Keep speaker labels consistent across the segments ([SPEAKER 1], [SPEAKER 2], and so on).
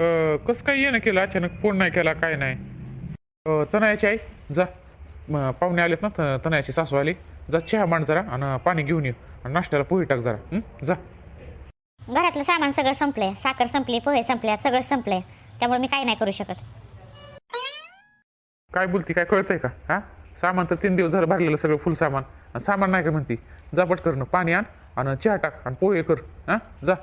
[SPEAKER 1] कसं काय येणं केलं? अचानक फोन नाही केला काय नाही. तनयाची आई जा. पाहुणे आलेत ना तनयाची सासू आली जा चहा मांड जरा आणि पाणी घेऊन ये. आणि नाश्त्याला पोहे टाक जरा? जा.
[SPEAKER 2] घरातलं सामान सगळं संपलंय. साखर संपली पोहे संपल्या सगळं संपलंय. त्यामुळे मी काही नाही करू शकत.
[SPEAKER 1] काय बोलती? काय कळतंय का? हा? सामान तर तीन दिवस झालं भरलेलं सगळं फुल सामान. आणि सामान नाही का म्हणती? जा पटकन पाणी आण आणि चहा टाक आणि पोहे कर. हा? जा.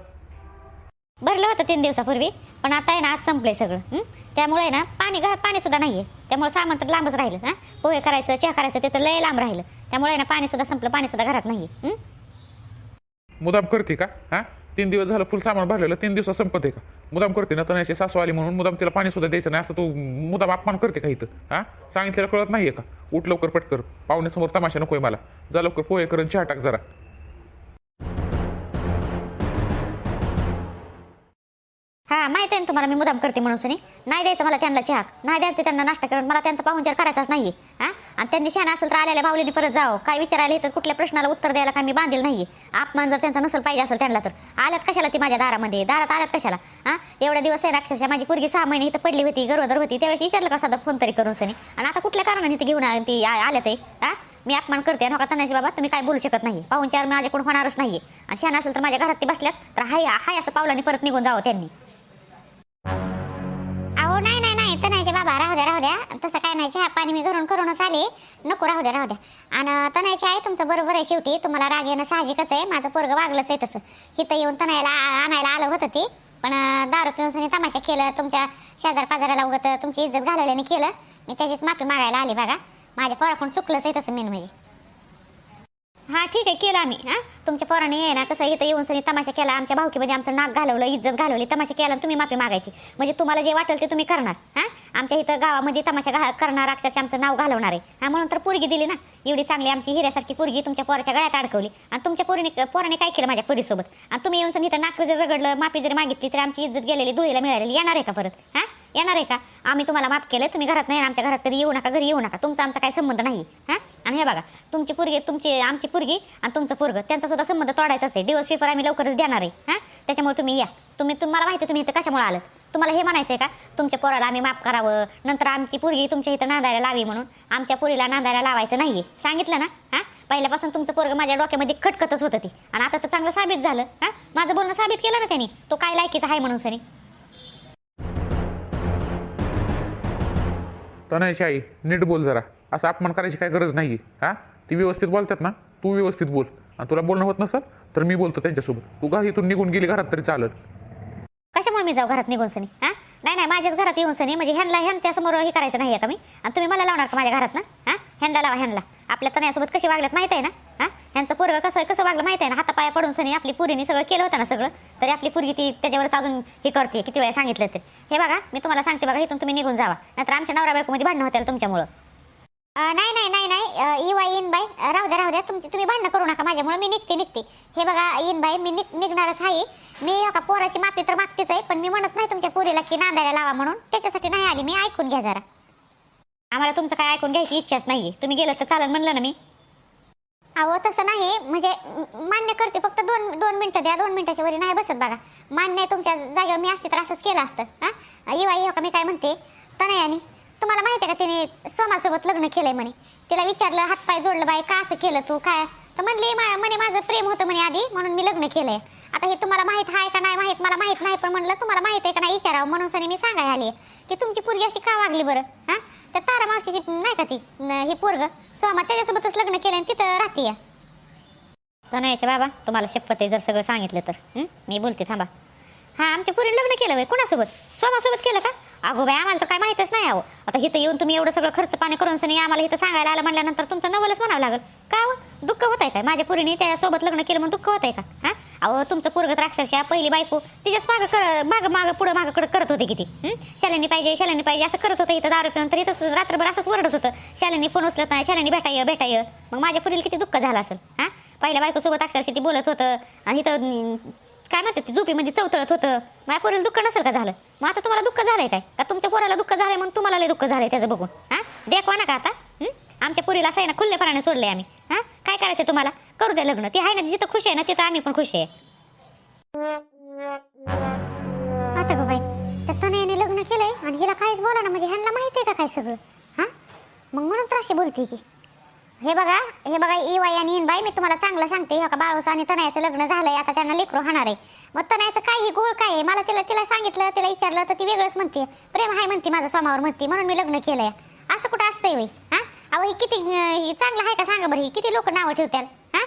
[SPEAKER 2] भरलं होतं तीन दिवसापूर्वी पण आता आहे ना आज संपलंय सगळं त्यामुळे आहे ना पाणी घरात पाणी सुद्धा नाहीये. त्यामुळे सामान तर लांबच राहिलं हा? पोहे करायचं चहा करायचं ते तर लय लांब राहिलं. त्यामुळे आहे ना पाणी सुद्धा संपलं पाणी सुद्धा घरात नाहीये
[SPEAKER 1] मुदाम करते का? हा? तीन दिवस झालं फुल सामान भरलेलं तीन दिवसात संपत आहे का? मुदाम करते ना तनयाची सासू आली म्हणून मुदाम तिला पाणी सुद्धा द्यायचं नाही असं तू मुदाम अपमान करते का इथं? हा? सांगितलेलं कळत नाहीये का? उठ लवकर पटकर पाहुण्यासमोर तमाशा नकोय मला. जा लवकर पोहे करून चहा टाक जरा.
[SPEAKER 2] हा माहिती आहे ना तुम्हाला मी मुदाम करते म्हणून सनी. नाही द्यायचं मला त्यांना चहा. नाही द्यायचं त्यांना नाश्ता करत मला त्यांचा पाहुणचार करायचाच नाहीये. हा? आणि त्यांनी शहाणा असेल तर आलेल्या भावलीने परत जावं. काय विचारायला तर कुठल्या प्रश्नाला उत्तर द्यायला काय मी बांधील नाहीये. अपमान जर त्यांचा नसेल पाहिजे असेल त्यांना तर. आल्यात कशाला ती माझ्या दारामध्ये? दारात आल्यात कशाला? हा? एवढ्या दिवस आहे अक्षरशः माझी पोरगी सहा महिने इथं पडली होती गरोदर होती. त्यावेळेस विचारलं का साधा फोन तरी करून सनी? आणि आता कुठल्या कारणाने ती घेऊन आ- ती आ- आल्यात हा? मी अपमान करते. आणि हो नका तनाशी बाबा तुम्ही काय बोलू शकत नाही. पाहुणचार माझ्याकडून होणारच नाही आणि शहाणा असेल तर माझ्या घरात ते बसल्यात. तर हाय हाय असं पावलाने परत निघून जावं त्यांनी. अहो नाही नाही नाही तनायचे बाबा राहू द्या राहू द्या. तसं काय नाही चहा पाणी मी घरून करूनच आले. नको राहू द्या राहू द्या. आणि तनायचे आहे तुमचं बरोबर आहे शेवटी. तुम्हाला राग येणं साहजिकच आहे. माझं पोरग वागलंच आहे तसं. इथं येऊन तनायला आ- आणायला आलं होतं ते. पण दारू पिऊन तमाशा केलं. तुमच्या शेजार पाजाराला उगत तुमची इज्जत घालवल्याने केलं. मी त्याचीच माफी मागायला आली बघा. माझ्या पोराकडून चुकलंच आहे तसं मेन म्हणजे. हां ठीक आहे केलं आम्ही. हां? तुमच्या पोराने आहे ना कसं इथं येऊन सनी तमाशा केला. आमच्या भावकीमध्ये आमचं नाक घालवलं इज्जत घालवली तमाशा केला आणि तुम्ही माफी मागायची. म्हणजे तुम्हाला जे वाटेल ते तुम्ही करणार. हां? आमच्या इथं गावामध्ये तमाशा घा करणार अक्षरशः आमचं नाव घालवणार आहे. हा म्हणून तर पोरगी दिली ना. एवढी चांगली आमची हिऱ्यासारखी पोरगी तुमच्या पोराच्या गळ्यात अडकवली. आणि तुमच्या पोरीने पोराने काय केलं माझ्या पुरीसोबत? आणि तुम्ही येऊन सनी इथं नाक जर रगडलं माफी जरी मागितली तरी आमची इज्जत गेलेली धुळीला मिळालेली येणार आहे का परत? हां? येणार आहे का? आम्ही तुम्हाला माफ केलं तुम्ही घरात नाही आमच्या घरात तरी येऊ नका घरी येऊ नका. तुमचा आमचा काही संबंध नाही हा? आणि हे बघा तुमची पोरगी तुमची आमची पोरगी आणि तुमचं पोरग त्यांचा सुद्धा संबंध तोडायचाच आहे दिवस पेपर आम्ही लवकरच देणार आहे हा? त्याच्यामुळे तुम्ही या. तुम्ही तुम्हाला माहिती आहे तुम्ही इथं कशामुळे आलं तुम्हाला हे म्हणायचं आहे का? तुमच्या पोराला आम्ही माफ करावं नंतर आमची पोरगी तुमच्या इथं नांदायला लावी म्हणून आमच्या पोरीला नांदायला लावायचं नाहीये. सांगितलं ना? हा? पहिल्यापासून तुमचं पोरग माझ्या डोक्यामध्ये खटखतच होतं ती. आणि आता तर चांगलं साबित झालं हा? माझं बोलणं साबित केलं ना त्यांनी? तो काय लायकीचा आहे म्हणून सनी?
[SPEAKER 1] तनयाची आई नीट बोल जरा. असं अपमान करायची काय गरज नाही हा? ती व्यवस्थित बोलतात ना? तू व्यवस्थित बोल. आणि तुला बोलणं होत नसेल तर मी बोलतो त्यांच्यासोबत. तू का इथून निघून गेली घरात तरी चालत
[SPEAKER 2] कशामुळे मी जाऊ घरात निघून सनी? हा? नाही नाही माझ्याच घरात येऊन सनी. म्हणजे ह्यांना ह्यांच्या समोर हे करायचं नाही का मी? आणि तुम्ही मला लावणार का माझ्या घरात ना? हा? ह्यांना लावा ह्यांडला आपल्या तनयासोबत कशी वागल्यात माहीत आहे ना? यांचं ह्यांचं पोरग कसं कसं वागलं माहिती आहे ना? हातापाया पडून सनी आपली पुरीने सगळं केलं होतं ना सगळं. तरी आपली पुरगी ती त्याच्यावरच अजून हे करते किती वेळा सांगितलं तर हे बघा मी तुम्हाला सांगते बघा इथून तुम्ही निघून जावा. नाहीतर आमच्या नवरा बायकोमध्ये भांडणं होत्याला तुमच्यामुळं. नाही नाही नाही नाही. Eva in by. राहू द्या राहू द्या. तुमची तुम्ही भांडणं करू नका माझ्यामुळे. मी निघते निघते. हे बघा येईन बाई मी निघ निघणारच आहे. मी एका पोराची माफी तर मागतेच आहे पण मी म्हणत नाही तुमच्या पुरीला की नांदायला लावा म्हणून. त्याच्यासाठी नाही आली. मी ऐकून घ्या जरा. आम्हाला तुमचं काय ऐकून घ्यायची इच्छाच नाही तुम्ही गेलं तर चालेल म्हणलं ना मी. अहो तसं नाही. म्हणजे मान्य करते. फक्त दोन दोन मिनटं द्या. दोन मिनटाच्या वरी नाही बसत बघा. मान्य आहे तुमच्या जागेवर मी असते तर असंच केलं असतं. हां? येवा येऊ का मी काय म्हणते? तनयानी तुम्हाला माहिती आहे का तिने सोमासोबत लग्न केलंय म्हणे. तिला विचारलं हातपाय जोडलं बाय का असं केलं तू? काय? तर म्हणली मा- म्हणे माझं प्रेम होतं म्हणे आधी म्हणून मी लग्न केलंय. आता हे तुम्हाला माहीत आहे का नाही माहीत? मला माहीत नाही पण म्हणलं तुम्हाला माहीत आहे का नाही? विचारावं. म्हणून सनी मी सांगायला आली की तुमची पोरगी अशी का वागली बरं? हां? त्या तारा मावशीची नाही का ती? न- हे पोरग? सोमा त्याच्यासोबतच लग्न केलं आणि तिथं राहते तनयाचे बाबा तुम्हाला शपथ आहे जर सगळं सांगितलं तर. हं? मी बोलते थांबा. हा आमच्या पुरी लग्न केलं बाई कोणासोबत? सोमासोबत केलं का? अगो बाई आम्हाला तर काय माहितच नाही अहो. आता इथं येऊन तुम्ही एवढं सगळं खर्च पाणी करून सनी आम्हाला इथं सांगायला आलं म्हणल्यानंतर तुमचं नवलच म्हणावं लागेल. का हो? दुःख होत आहे काय? माझ्या पुरीने त्यासोबत लग्न केलं म्हणून दुःख होत आहे का? हा? अहो तुमचं पोरगत अक्षरशः पहिली बायको तिच्याच मागं कर मागं मागं पुढं मागं कडं करत होते किती? शाल्यानी पाहिजे शाल्यानी पाहिजे असं करत होतं इथं दारू पिऊन तर इथं रात्रभर असंच ओरडत होतं. शाल्यानी फोन उचलत नाही शाल्यानी भेटाय भेटाय. मग माझ्या पुरीला किती दुःख झालं असेल हा? पहिल्या बायकोसोबत अक्षरशः ती बोलत होतं. आणि इथं काय म्हणतात ते? मध्ये चौथळत होतं. माझ्या पोराला दुःख नसेल का झालं? मग आता तुम्हाला दुःख झालंय काय? का तुमच्या पोराला दुःख झालंय म्हणून तुम्हाला लय दुःख झालंय त्याचं बघून? हा? देखवा ना का आता? आमच्या पोरीला असं आहे ना खुल्लेपणाने सोडलंय आम्ही. हा? काय करायचं तुम्हाला? करू द्या लग्न. ते आहे ना जिथं खुश आहे ना तिथं आम्ही पण खुश आहे. आता गो बाई तने
[SPEAKER 3] तनयाने लग्न केलंय आणि हिला काहीच बोला ना म्हणजे ह्यांना माहिती आहे का काय
[SPEAKER 2] सगळं? हा? मग म्हणून तर अशी बोलते की. हे बघा हे बघा इवाई आणि हिनबाई मी तुम्हाला चांगलं सांगते. हे का बाळूचं आणि तनयाचं लग्न झालंय आता त्यांना लेकरू होणार आहे. मग तनयाचं काय ही गोळ काय आहे? मला तिला तिला सांगितलं तिला विचारलं तर ती वेगळंच म्हणते. प्रेम हाय म्हणते माझं स्वामावर म्हणते म्हणून मी लग्न केलंय. असं कुठं असतंय वय हा? अहो हे किती हे चांगलं आहे का? सांगा बरं हे किती लोक नावं ठेवत्याल? हा?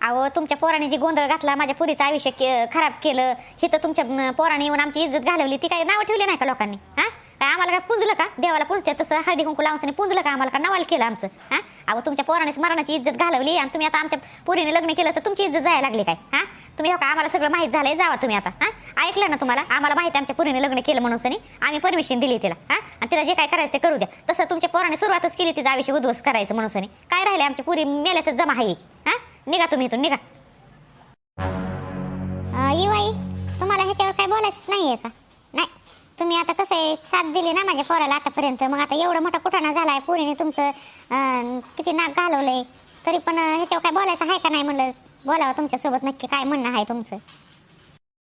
[SPEAKER 2] अहो तुमच्या पोराने जी गोंधळ घातला माझ्या पुरीचं आयुष्य के- खराब केलं हे तर तुमच्या पोराने येऊन आमची इज्जत घालवली ती काय नावं ठेवली नाही का लोकांनी? हा? काय आम्हाला काय पुंजलं का? देवाला पुंजते तसं? हळदी कुंकू लावून पुंजलं का आम्हाला? का नवाल केलं आमचं? हा? अहो तुमच्या पोराने मरणाची इज्जत घालवली आणि तुम्ही आता आमच्या पुरीने लग्न केलं तर तुमची इज्जत जायला लागली काय? हा? तुम्ही हो का? आम्हाला सगळं माहीत झालंय जावा तुम्ही आता. हा? ऐकलं ना तुम्हाला? आम्हाला माहिती आमच्या पुरीने लग्न केलं म्हणून सनी. आम्ही परमिशन दिली तिला. हा? आणि तिला जे काय करायचं ते करू द्या. तसं तुमच्या पोराने सुरुवातच केली तिचा आयुष्य उद्ध्वस्त करायचं म्हणून सनी. काय राहिले आमच्या पुरी? मेल्यातच जमा आहे हा? निघा तुम्ही इथून निघा. युवाई तुम्हाला ह्याच्यावर काय बोलायचं नाहीये का? नाही. तुम्ही आता कसं आहे साथ दिली ना माझ्या पोराला आतापर्यंत. मग आता एवढं मोठा कुठाणा झालाय पोरीने तुमचं अं, किती नाक घालवलंय. तरी पण अं, ह्याच्यावर काय बोलायचं आहे का नाही म्हणलं? बोलावं तुमच्यासोबत नक्की काय म्हणणं आहे तुमचं?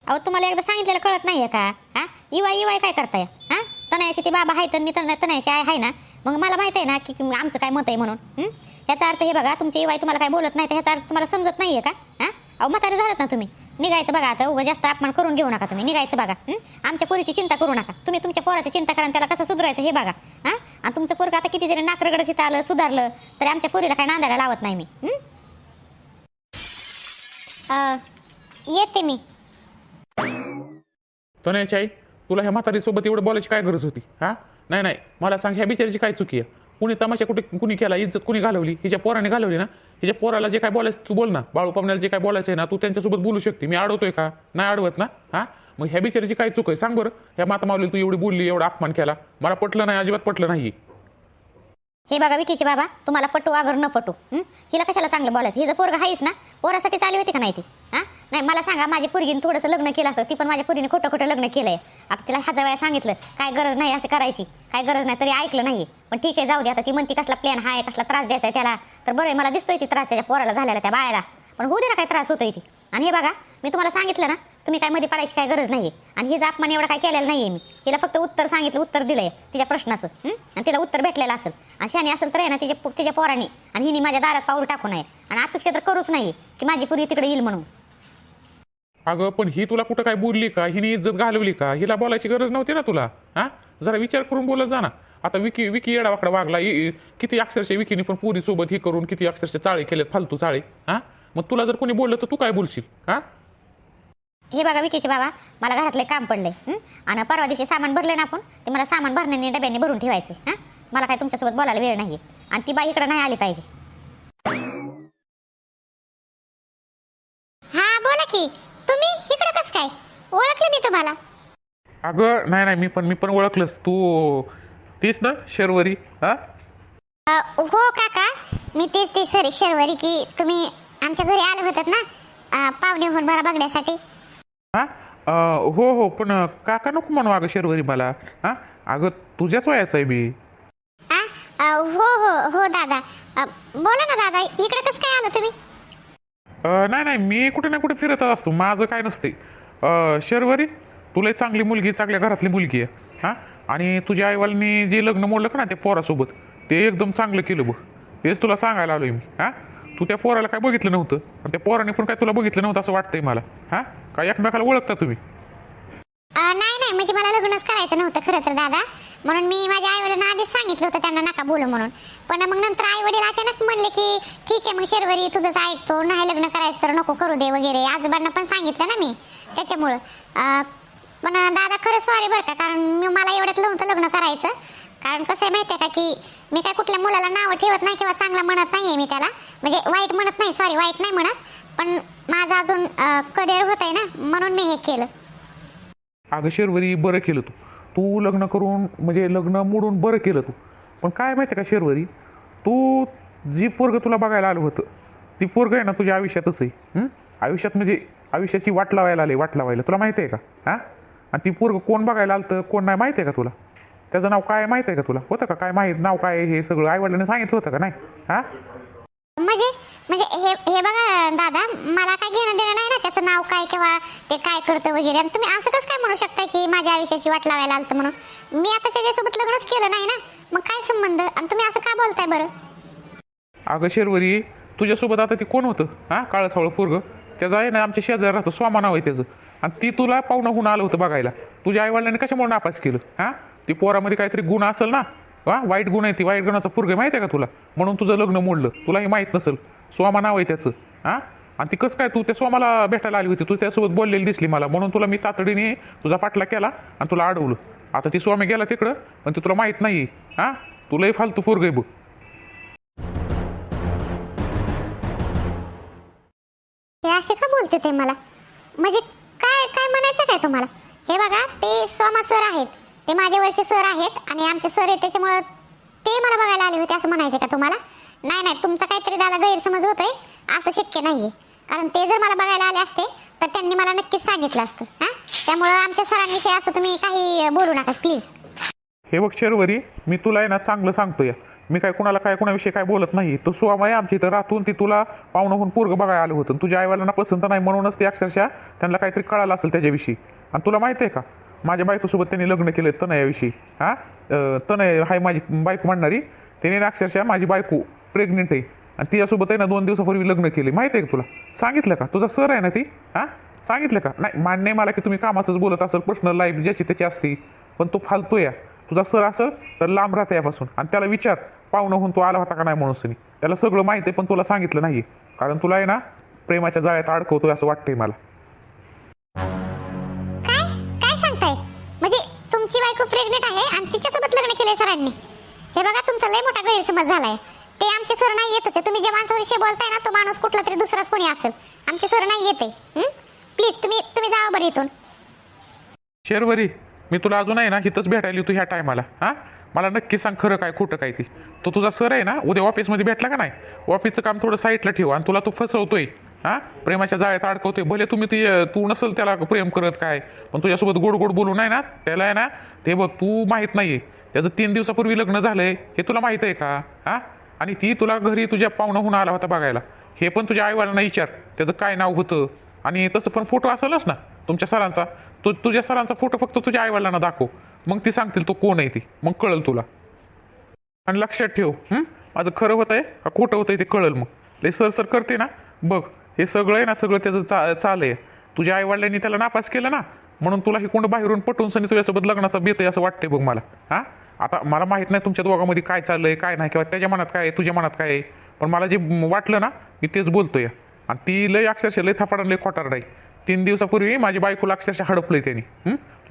[SPEAKER 2] अहो तुम्हाला एकदा सांगितलेलं कळत नाहीये का? हा? इवाय इवाय काय करताय? हा? तनयाची ती बाबा आहे तर मी तन तनयाची आई आहे ना? मग मला माहीत आहे ना की की आमचं काय मत आहे म्हणून. हं? ह्याचा अर्थ हे बघा तुमची इवाय तुम्हाला काय बोलत नाही तर ह्याचा अर्थ तुम्हाला समजत नाहीये का? हा? अहो म्हातारे झालात ना तुम्ही. निघायचं बघा आता उगा जास्त अपमान करून घेऊ नका तुम्ही. निघायचं बघा आमच्या पोरीची चिंता करू नका. तुम्ही तुमच्या पोराची चिंता करा त्याला कसं सुधारायचं हे बघा हा? आणि तुमचं पोरग आता किती जरी नाकरगडत इथं आलं सुधारलं तरी आमच्या पोरीला काय नांदायला लावत नाही मी येते मी.
[SPEAKER 1] तनयाची आई तुला ह्या म्हातारी सोबत एवढं बोलायची काय गरज होती हा? नाही नाही मला सांग ह्या बिचारीची काय चुकी आहे? कुणी तमाशा कुठे कुणी केला इज्जत कुणी घालवली? हिच्या पोराने घालवली ना? हिच्या पोराला जे काय बोलायचं तू बोल ना. बाळू पाहुण्याला जे काय बोलायचं आहे ना तू त्यांच्यासोबत बोलू शकते. मी अडवतोय का? नाही अडवत ना? हा? मग ह्या बिचारीची काय चूक आहे? सांग बरं. ह्या माता मावली तू एवढी बोलली एवढा अपमान केला. मला पटलं नाही अजिबात पटलं नाही
[SPEAKER 2] हे बघा विकीचे बाबा तुम्हाला पटू अगर न पटू. हं? हिला कशाला चांगलं बोलायचं? हिचं पोरग आहेस ना? पोरासाठी चालू होती का नाही ती? हा? नाही मला सांगा माझी पुरगीने थोडंसं लग्न केलं असं ती पण माझ्या पुरीने खोटं खोटं लग्न केलंय. आता तिला हजार वेळा सांगितलं काय गरज नाही असं करायची काय गरज नाही तरी ऐकलं नाही पण ठीक आहे जाऊ दे आता ती म्हणती कसला प्लॅन आहे कसला त्रास द्यायचा आहे त्याला. तर बरं आहे, मला दिसतोय ती त्रास त्याच्या पोराला झालेला त्या बाळाला. पण होऊ दे ना काय त्रास होतोय ती. आणि हे बघा मी तुम्हाला सांगितलं ना तुम्ही काय मध्ये पडायची काय गरज नाही आणि हिचा अपमान एवढा काय केलेला आहे मी. तिला फक्त उत्तर सांगितलं उत्तर दिलंय तिच्या प्रश्नाचं आणि तिला उत्तर भेटलेलं असेल. आणि शानी असेल तर आहे ना तिच्या तिच्या पोराने. आणि हिने माझ्या दारात पाऊल टाकू नये. आणि अपेक्षा तर करूच नाही की माझी पूर्वी तिकडे येईल म्हणून.
[SPEAKER 1] अगं पण ही तुला कुठं काय बोलली का? हिने इज्जत घालवली का? हिला बोलायची गरज नव्हती ना तुला हा? जरा विचार करून बोलत जा ना. आता विकी विकी येडावाकडा वागला किती अक्षरशः विकीने पण पुरी सोबत हे करून किती अक्षरशः चाळे केले फालतू चाळे हा? मग तुला जर कोणी बोललं तर तू काय बोलशील हा?
[SPEAKER 2] हे बघा विकीचे बाबा मला घरातले काम पडलंय आणि परवा दिवशी सामान भरले ना आपण ते मला सामान भरण्याने डब्याने भरून ठेवायचे हां? मला काय तुमच्यासोबत बोलायला वेळ नाही आणि ती बाई इकडे नाही आली पाहिजे हा बोला की तुम्ही इकडे कस काय ओळखले मी तुम्हाला
[SPEAKER 1] अगं नाही नाही मी पण मी पण ओळखलंस. तू तीच ना शर्वरी? हा?
[SPEAKER 2] अ, हो काका. मी तेच ते सर शर्वरी की तुम्ही आमच्या घरी आले होतात ना? अ, पाहुणे होऊन मला बघण्यासाठी.
[SPEAKER 1] हा? अं, हो हो पण अं, काका नको म्हणू अगं शर्वरी मला. हा? अगं तुझ्याच वयाचं आहे मी.
[SPEAKER 2] आ? अ, हो हो हो दादा. अ, बोला ना दादा इकडे कसं काय आलं तुम्ही?
[SPEAKER 1] अं, नाही नाही मी कुठे ना कुठे फिरत असतो. माझं काय नसते अं, शर्वरी? तुला चांगली मुलगी चांगल्या घरातली मुलगी आहे हा? आणि तुझ्या आईवालांनी जे लग्न मोडलं का ना त्या पोरासोबत ते एकदम चांगलं केलं बघ. तेच तुला सांगायला आलोय मी हा? तू त्या पोराला काय बघितलं नव्हतं? आणि त्या पोराने पण काय तुला बघितलं नव्हतं असं वाटतंय मला हा? काय एकमेकाला ओळखता तुम्ही?
[SPEAKER 2] नाही नाही म्हणजे मला लग्नच करायचं नव्हतं खरं तर दादा. म्हणून मी माझ्या आईवडिलांना आधीच सांगितलं होतं त्यांना नका बोलू म्हणून. पण मग नंतर आई वडील अचानक म्हणले की ठीक आहे मग शर्वरी तुझंच ऐकतो नाही लग्न करायचं तर नको करू दे वगैरे. आजोबांना पण सांगितलं ना मी त्याच्यामुळं. पण दादा खरं सॉरी बरं का कारण मी मला एवढ्यात नव्हतं लग्न करायचं. कारण कसं आहे माहिती आहे का की मी काय कुठल्या मुलाला नावं ठेवत नाही किंवा चांगलं म्हणत नाही आहे मी त्याला. म्हणजे वाईट म्हणत नाही सॉरी वाईट नाही म्हणत. पण माझं अजून करिअर होत आहे ना म्हणून मी हे केलं.
[SPEAKER 1] अगं शेरवरी बरं केलं तू. तू लग्न करून म्हणजे लग्न मोडून बरं केलं तू. पण काय माहिती आहे का शेरवरी तू जी पोरग तुला बघायला आलं होतं ती पोरग आहे ना तुझ्या आयुष्यातच आहे. आयुष्यात म्हणजे आयुष्याची वाट लावायला आली वाट लावायला. तुला माहिती आहे का? हां? आणि ती पोरग कोण बघायला आलं कोण नाही माहिती आहे का तुला? त्याचं नाव काय माहिती आहे का तुला? होतं का? काय माहीत? नाव काय हे सगळं? आईवडिलांनी सांगितलं होतं का नाही? हां?
[SPEAKER 2] म्हणजे म्हणजे हे हे बघा दादा
[SPEAKER 3] मला काय घेणं देणं नाही ना? त्याचं नाव काय किंवा ते काय करतं वगैरे? आणि तुम्ही असं कसं काय म्हणू शकता की माझ्या आयुष्याची वाट लावायला आलतं म्हणून? मी आता त्याच्यासोबत लग्नच केलं नाही ना? मग काय संबंध? आणि तुम्ही असं का बोलताय बरं?
[SPEAKER 1] अगं शेरवरी तुझ्यासोबत आता ती कोण होतं? हां? काळं सावळं पोरगं? त्याचं आहे ना आमच्या शेजारी राहतं. स्वामा नाव आहे त्याचं. आणि ती तुला पाहुणं होऊन आलं होतं बघायला. तुझ्या आईवडिलांनी कशामुळे नापास केलं? हां? ती पोरामध्ये काहीतरी गुण असेल ना? वा वाईट गुण आहे ती. वाईट गुणाचा पोरगं माहिती आहे का तुला? म्हणून तुझं लग्न मोडलं. तुलाही माहीत नसेल. स्वामा नाव आहे त्याचं. हां? आणि ती कसं काय तू त्या स्वामाला भेटायला आली होती? तू त्यासोबत बोललेली दिसली मला. म्हणून तुला मी तातडीने तुझा पाठला केला आणि तुला अडवलं. आता ती स्वामी गेला तिकडं पण ते तुला माहीत नाही हां? तुलाही फालतू फुरग आहे बघ.
[SPEAKER 3] असे का बोलते ते मला? म्हणजे काय काय म्हणायचं काय तुम्हाला? हे बघा ते सोमा सर आहेत. ते माझ्यावरचे सर आहेत आणि आमचे सर आहेत त्याच्यामुळं ते मला बघायला आले होते असं म्हणायचं का तुम्हाला? नाही नाही तुमचा काहीतरी दादा गैरसमज होतोय असं शक्य नाहीये. कारण ते जर मला बघायला आले असते तर त्यांनी मला नक्कीच सांगितलं असतं हां? त्यामुळं आमच्या सरांविषयी असं तुम्ही काही बोलू नका प्लीज
[SPEAKER 1] हे बघ शर्वरी मी तुला आहे ना चांगलं सांगतोय. मी काय कुणाला काय कुणाविषयी काय बोलत नाही. तो सुवामाई आमच्या इथं राहतून ती तुला पाहुणं होऊन पोरगं बघायला आलं होतं. तुझ्या आईवालांना पसंत नाही म्हणूनच ते अक्षरशः त्यांना काहीतरी कळालं असेल त्याच्याविषयी. आणि तुला माहिती आहे का? माझ्या बायकोसोबत त्यांनी लग्न केलं तनयाविषयी हां? तनय हाय माझी बायको म्हणणारी. त्याने अक्षरशः माझी बायको प्रेग्नेंट आहे. आणि तिच्यासोबत आहे ना दोन दिवसापूर्वी लग्न केले माहिती आहे का तुला? सांगितलं का? तुझा सर आहे ना ती? हां? सांगितलं का? नाही मान्य आहे मला की तुम्ही कामाचंच बोलत असाल. पर्सनल लाईफ ज्याची त्याची असते. पण तो फालतो या तुझा सर असेल तर लांब राहते यापासून. आणि त्याला विचार. पाहुणं होऊन तू आला होता का नाही म्हणून सनी त्याला सगळं माहिती आहे पण तुला सांगितलं नाही कारण तुला आहे ना प्रेमाच्या जाळ्यात अडकवतोय असं वाटतंय मला.
[SPEAKER 3] काय? काय सांगताय? म्हणजे तुमची बायको प्रेग्नेंट आहे आणि तिच्यासोबत लग्न केलंय सरांनी. हे बघा तुमचा लय मोठा गैरसमज झालाय. ते आमचे सर नाही येतच आहे. तुम्ही ज्या माणसाविषयी बोलताय ना तो माणूस कुठला तरी दुसराच कोणी असेल. आमचे सर नाही येते प्लीज तुम्ही तुम्ही जावा बरं इथून.
[SPEAKER 1] शेरवरी मी तुला अजून आहे ना इथंच भेटायला तू ह्या टायमाला हां? मला नक्की सांग खरं काय खोटं काय ती. तो तुझा सर आहे ना उद्या ऑफिसमध्ये भेटला का नाही? ऑफिसचं काम थोडं साईडला ठेव आणि तुला तो फसवतोय. हां? प्रेमाच्या जाळ्यात अडकवतोय. भले तुम्ही ती तू नसल त्याला प्रेम करत काय पण तुझ्यासोबत गोड गोड बोलून आहे ना त्याला आहे ना ते बघ तू माहीत नाही त्याचं तीन दिवसापूर्वी लग्न झालंय हे तुला माहीत आहे का? हां? आणि ती तुला घरी तुझ्या पाहुणं होऊन आला होता बघायला. हे पण तुझ्या आईवाल्यांना विचार त्याचं काय नाव होतं? आणि तसं पण फोटो असेलच ना तुमच्या सरांचा. तू तुझ्या सरांचा फोटो फक्त तुझ्या आईवडिलांना दाखव. मग ती सांगतील तो कोण आहे ती? मग कळल तुला. आणि लक्षात ठेव माझं खरं होत आहे का खोटं होतं ते कळल मग. लय सर सर करते ना. बघ हे सगळं आहे ना सगळं त्याचं चा चाल आहे. तुझ्या आईवडिलांनी त्याला नापास केलं ना म्हणून तुला हे कोण बाहेरून पटवून सनी तुझ्यासोबत लग्नाचा बेत आहे असं वाटतंय बघ मला. हां? आता मला माहीत नाही तुमच्या दोघांमध्ये काय चाललंय काय नाही किंवा त्याच्या मनात काय आहे तुझ्या मनात काय आहे. पण मला जे वाटलं ना मी तेच बोलतोय. आणि ती लय अक्षरशः लय थापाडा लय खोटारडाई तीन दिवसापूर्वी माझी बायकोला अक्षरशः हडपलंय त्यांनी.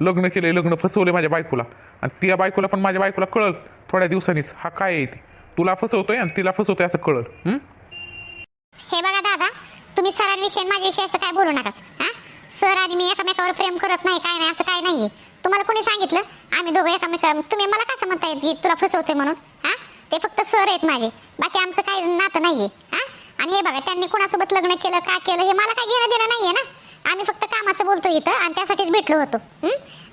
[SPEAKER 1] लग्न केलंय लग्न फसवलंय माझ्या बायकोला. आणि त्या बायकोला पण माझ्या बायकोला कळल थोड्या दिवसांनीच हा काय आहे ती? तुला फसवतोय आणि तिला फसवतोय असं कळल हं?
[SPEAKER 3] हे बघा दादा तुम्ही सरांविषयी आणि माझ्याविषयी असं काय बोलू नका हा? सर आणि मी एकमेकावर प्रेम करत नाही काय नाही असं काय नाहीये. तुम्हाला कोणी सांगितलं? आम्ही दोघं एकमेका तुम्ही मला कसं म्हणताय की तुला फसवते म्हणून हा? ते फक्त सर आहेत माझे बाकी आमचं काही नातं नाहीये हा? आणि हे बघा त्यांनी कोणासोबत लग्न केलं का केलं हे मला काय घेणं देणं नाहीये ना? आम्ही फक्त कामाचं बोलतो इथं आणि त्यासाठीच भेटलो होतो.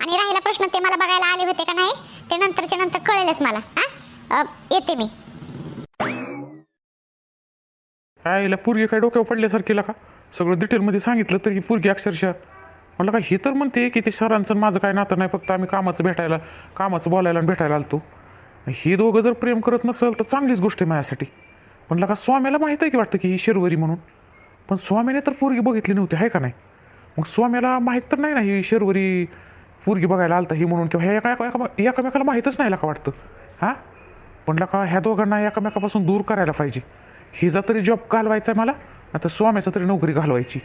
[SPEAKER 3] आणि राहिला प्रश्न ते मला बघायला आले होते का नाही ते नंतरच्या नंतर कळेलच मला. हा? येते मी.
[SPEAKER 1] काय हिला पुरगी काय डोक्यावर पडल्यासारखीला का? सगळं डिटेलमध्ये सांगितलं तरी ही पुरगी अक्षरशः. मला काय हे तर म्हणते की ते सरांचं माझं काय नातं नाही फक्त आम्ही कामाचं भेटायला कामाचं बोलायला आणि भेटायला आलतो. हे दोघं जर प्रेम करत नसेल तर चांगलीच गोष्ट आहे माझ्यासाठी. पण लगा स्वाम्याला माहीत आहे की वाटतं की ही शिरवरी म्हणून. पण स्वामीने तर पोरगी बघितली नव्हती आहे का नाही? मग स्वाम्याला माहीत तर नाही ना ही शेरवरी पोरगी बघायला आलता ही म्हणून किंवा ह्या एका एका- एकामेकाला माहीतच नाही का वाटतं. हां? पण लका ह्या दोघांना एकामेकापासून दूर करायला पाहिजे. हिचा तरी जॉब घालवायचा आहे मला आता स्वाम्याचा तरी नोकरी घालवायची.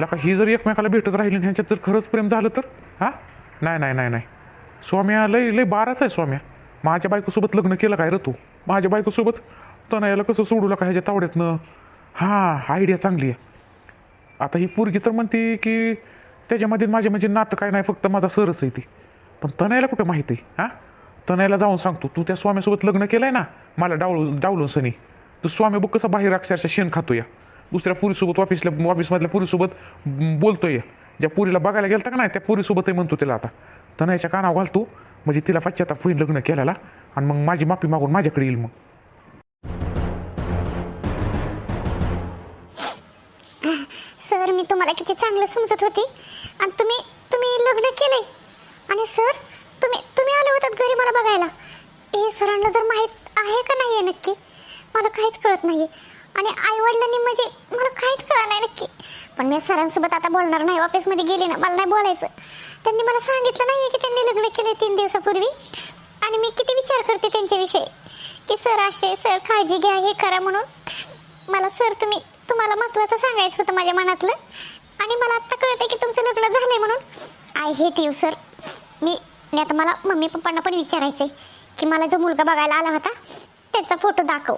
[SPEAKER 1] लका ही जर एकमेकाला भेटत राहिली आणि ह्यांच्यात जर खरंच प्रेम झालं तर? हां? नाही नाही नाही नाही. स्वाम्या लय लय बाराच आहे स्वाम्या. माझ्या बायकोसोबत लग्न केलं काय र तू? माझ्या बायकोसोबत? तनयाला कसं सोडू का ह्याच्या तावड्यातनं? हां आयडिया चांगली आहे. आता ही पोरगी तर म्हणते की त्याच्यामध्ये माझे म्हणजे नातं काय नाही फक्त माझा सरच आहे ती. पण तनयाला कुठं माहिती आहे हां? तनयाला जाऊन सांगतो तू त्या स्वामीसोबत लग्न केलंय ना? मला डावलून डावलून सनी. तू स्वामी बघ कसं बाहेर अक्षरशः शेण खातो या दुसऱ्या पुरीसोबत ऑफिसला ऑफिसमधल्या पुरीसोबत बोलतो बोलतोय. ज्या पुरीला बघायला गेलता का नाही त्या पुरीसोबतही म्हणतो तिला आता. तनयाच्या कानावर घालतो म्हणजे तिला पश्चाताप होईल लग्न केल्याला आणि मग माझी माफी मागून माझ्याकडे येईल मग.
[SPEAKER 3] मला किती चांगलं समजत होती. आणि तुम्ही तुम्ही लग्न केले आणि सर तुम्ही तुम्ही आले होतात घरी मला बघायला. हे सरांना जर माहीत आहे का नाही आहे नक्की? मला काहीच कळत नाही आणि आईवडिलांनी म्हणजे मला काहीच कळत नाही नक्की. पण मी सरांसोबत आता बोलणार नाही. ऑफिसमध्ये गेली ना मला नाही बोलायचं. त्यांनी मला सांगितलं नाही की त्यांनी लग्न केले तीन दिवसापूर्वी. आणि मी किती विचार करते त्यांच्याविषयी. की सर असे सर काळजी घ्या हे करा म्हणून. मला सर तुम्ही तुम्हाला महत्त्वाचं सांगायचं होतं माझ्या मनातलं. आणि मला आत्ता कळतं की तुमचं लग्न झालंय म्हणून. I hate you sir. मी नाही आता मला मम्मी पप्पांना पण विचारायचं आहे की मला जो मुलगा बघायला आला होता त्याचा फोटो दाखव.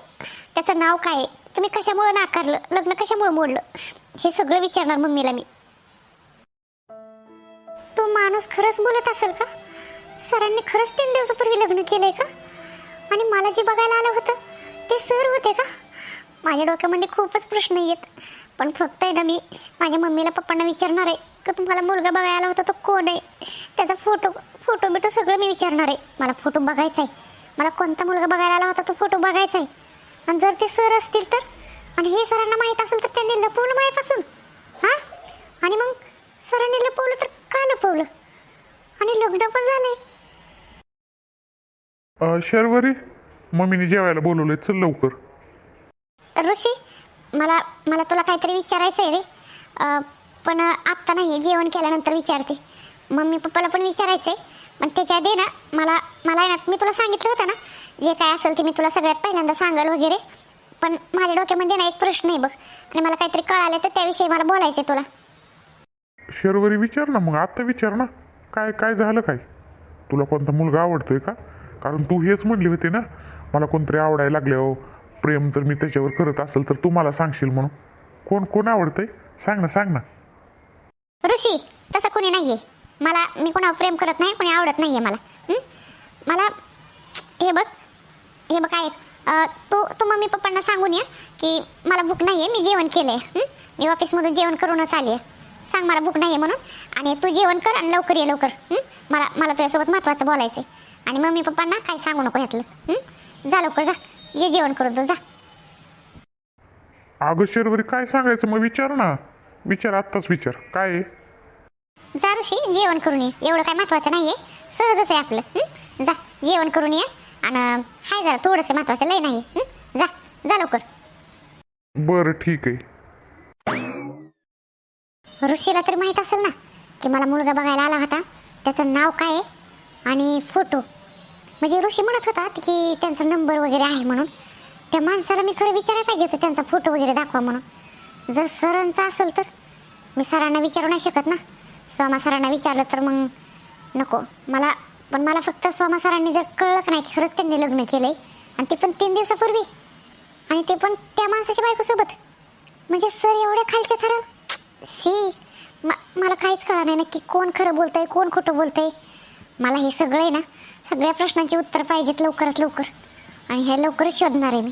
[SPEAKER 3] त्याचं नाव काय आहे? तुम्ही कशामुळं नाकारलं? लग्न कशामुळं मोडलं? हे सगळं विचारणार मम्मीला मी. तो माणूस खरंच बोलत असेल का? सरांनी खरंच तीन दिवसापूर्वी लग्न केलंय का? आणि मला जे बघायला आलं होतं ते सर होते का? माझ्या डोक्यामध्ये खूपच प्रश्न येत. पण फक्त आहे ना मी माझ्या मम्मीला पप्पांना विचारणार आहे. का तुम्हाला मुलगा बघायला होता तो कोण आहे? त्याचा फोटो फोटो बिटो सगळं मी विचारणार आहे. मला फोटो बघायचा आहे. मला कोणता मुलगा बघायला आला होता तो फोटो बघायचा आहे. आणि जर ते सर असतील तर? आणि हे सरांना माहीत असेल तर त्यांनी लपवलं माझ्यापासून हां? आणि मग सरांनी लपवलं तर का लपवलं? आणि लग्न पण झालंय.
[SPEAKER 1] शर्वरी मम्मीने जेवायला बोलवलंय. चल लवकर.
[SPEAKER 3] ऋषी मला मला तुला काहीतरी विचारायचं आहे रे पण आत्ता नाही जेवण केल्यानंतर विचारते. मम्मी पप्पाला पण विचारायचं आहे पण त्याच्या दे ना मला मला ना मी तुला सांगितलं होतं ना जे काय असेल ते मी तुला सगळ्यात पहिल्यांदा सांगाल वगैरे. पण माझ्या डोक्यामध्ये ना एक प्रश्न आहे बघ. आणि मला काहीतरी कळालं तर त्याविषयी मला बोलायचं आहे तुला.
[SPEAKER 1] शर्वरी विचार ना मग आत्ता विचार ना. काय काय झालं काय? तुला कोणता मुलगा आवडतोय का? कारण तू हेच म्हणली होती ना मला कोणतरी आवडायला लागल्यावर हो. प्रेम जर मी त्याच्यावर करत असेल तर तू मला सांगशील म्हणून. कोण कोण आवडतंय? सांग ना सांग ना.
[SPEAKER 3] ऋषी तसं कोणी नाहीये. मला मी कोणावर प्रेम करत नाही कोणी आवडत नाहीये मला. हं? मला हे बघ हे बघ काय अं, तू तू मम्मी पप्पांना सांगून ये की मला भूक नाही आहे मी जेवण केलं आहे मी ऑफिसमधून जेवण करूनच आली आहे सांग मला भूक नाही आहे म्हणून. आणि तू जेवण कर आणि लवकर ये लवकर. हं? मला मला तुझ्यासोबत महत्त्वाचं बोलायचं आहे आणि मम्मी पप्पांना काय सांगू नको यातलं. हं? जा लवकर जा. ये जेवण करून तू जा.
[SPEAKER 1] अगं शर्वरी काय सांगायचं? मग विचार ना. विचार आत्ताच विचार. काय आहे?
[SPEAKER 3] जा ऋषी जेवण करून ये. एवढं काय महत्त्वाचं नाही आहे सहजच आहे आपलं. हं? जा जेवण करून ये. आणि हाय जरा थोडंसं महत्त्वाचं लय नाही. हं? जा जा लवकर.
[SPEAKER 1] बरं ठीक आहे.
[SPEAKER 3] ऋषीला तरी माहीत असेल ना की मला मुलगा बघायला आला होता. त्याचं नाव काय आहे? आणि फोटो म्हणजे ऋषी म्हणत होता की त्यांचा नंबर वगैरे आहे म्हणून. त्या माणसाला मी खरं विचारायला पाहिजे होतं त्यांचा फोटो वगैरे दाखवा म्हणून. जर सरांचा असेल तर. मी सरांना विचारू नाही शकत ना. स्वामा सरांना विचारलं तर मग नको. मला पण मला फक्त स्वामा सरांनी जर कळलं नाही की खरंच त्यांनी लग्न केलं आहे आणि ते पण तीन दिवसापूर्वी. आणि ते पण त्या माणसाच्या बायकोसोबत. म्हणजे सर एवढ्या खालच्या थराला? सी म- मला काहीच कळलं नाही. नक्की कोण खरं बोलतंय कोण खोटं बोलतंय? मला हे सगळं आहे ना सगळ्या प्रश्नांची उत्तर पाहिजेत लवकरात लवकर. आणि हे लवकरच शोधणार आहे मी.